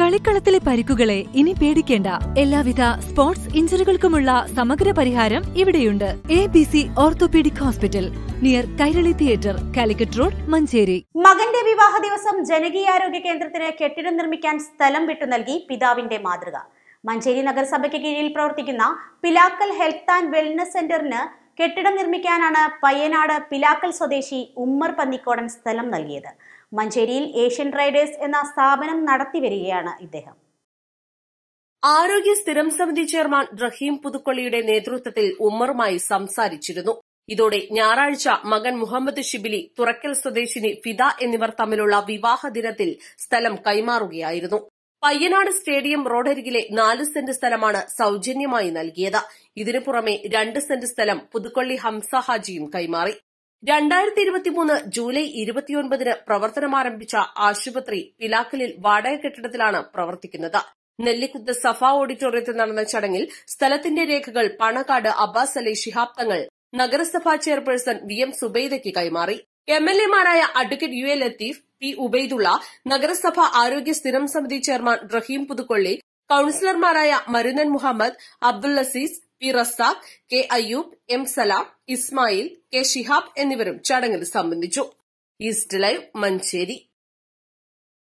കളിക്കളത്തിലെ പരിക്കുകളെ ഇനി പേടിക്കേണ്ട. എല്ലാവിധ സ്പോർട്സ് ഇഞ്ചുറികൾക്കുമുള്ള സമഗ്ര പരിഹാരം ഇവിടെയുണ്ട്. A B C orthopaedic hospital near Kairali theatre Calicut road Manjeri. മകന്റെ വിവാഹ ദിവസം ജനകീയാരോഗ്യ കേന്ദ്രത്തിന് കെട്ടിടം നിർമ്മിക്കാൻ സ്ഥലം വിട്ടു നൽകി പിതാവിന്റെ മാതൃക. മഞ്ചേരി നഗരസഭയ്ക്ക് കീഴിൽ പ്രവർത്തിക്കുന്ന പിലാക്കൽ ഹെൽത്ത് ആൻഡ് വെൽനസ് സെന്ററിന് കെട്ടിടം നിർമ്മിക്കാനാണ് പയ്യനാട് പിലാക്കൽ സ്വദേശി ഉമ്മർ പന്നിക്കോടൻ സ്ഥലം നൽകിയത്. മഞ്ചേരിയിൽ ഏഷ്യൻ റൈഡേഴ്സ് എന്ന സ്ഥാപനം നടത്തി വരികയാണ് ഇദ്ദേഹം. ആരോഗ്യ സ്ഥിരം സമിതി ചെയർമാൻ റഹീം പുതുക്കൊള്ളിയുടെ നേതൃത്വത്തിൽ ഉമ്മറുമായി സംസാരിച്ചിരുന്നു. ഇതോടെ ഞായറാഴ്ച മകൻ മുഹമ്മദ് ഷിബിലി തുറക്കൽ സ്വദേശിനി ഫിദ എന്നിവർ തമ്മിലുള്ള വിവാഹ ദിനത്തിൽ സ്ഥലം കൈമാറുകയായിരുന്നു. പയ്യനാട് സ്റ്റേഡിയം റോഡരികിലെ നാല് സെന്റ് സ്ഥലമാണ് സൌജന്യമായി നൽകിയത്. ഇതിനു പുറമെ രണ്ട് സെന്റ് സ്ഥലം പുതുക്കൊള്ളി ഹംസ ഹാജിയും കൈമാറി. രണ്ടായിരത്തി ഇരുപത്തിമൂന്ന് ജൂലൈ ഇരുപത്തിയൊൻപതിന് പ്രവർത്തനമാരംഭിച്ച ആശുപത്രി പിലാക്കലിൽ വാടക കെട്ടിടത്തിലാണ് പ്രവർത്തിക്കുന്നത്. നെല്ലിക്കുത്ത് സഫ ഓഡിറ്റോറിയത്തിൽ നടന്ന ചടങ്ങിൽ സ്ഥലത്തിന്റെ രേഖകൾ പണക്കാട് അബ്ബാസ് അലി ശിഹാബ് തങ്ങൾ നഗരസഭാ ചെയർപേഴ്സൺ വി എം സുബൈദയ്ക്ക് കൈമാറി. M L എമാരായ advocate U A Latheef P Ubaidulla നഗരസഭ ആരോഗ്യ സ്ഥിരം സമിതി ചെയർമാൻ റഹീം പുതുക്കൊള്ളി കൌൺസിലർമാരായ മരുനൻ Muhammad Abdul Azeez P Razak K Ayyub M Salam Ismail K Shihab എന്നിവരും ചടങ്ങിൽ സംബന്ധിച്ചു. East live Manjeri.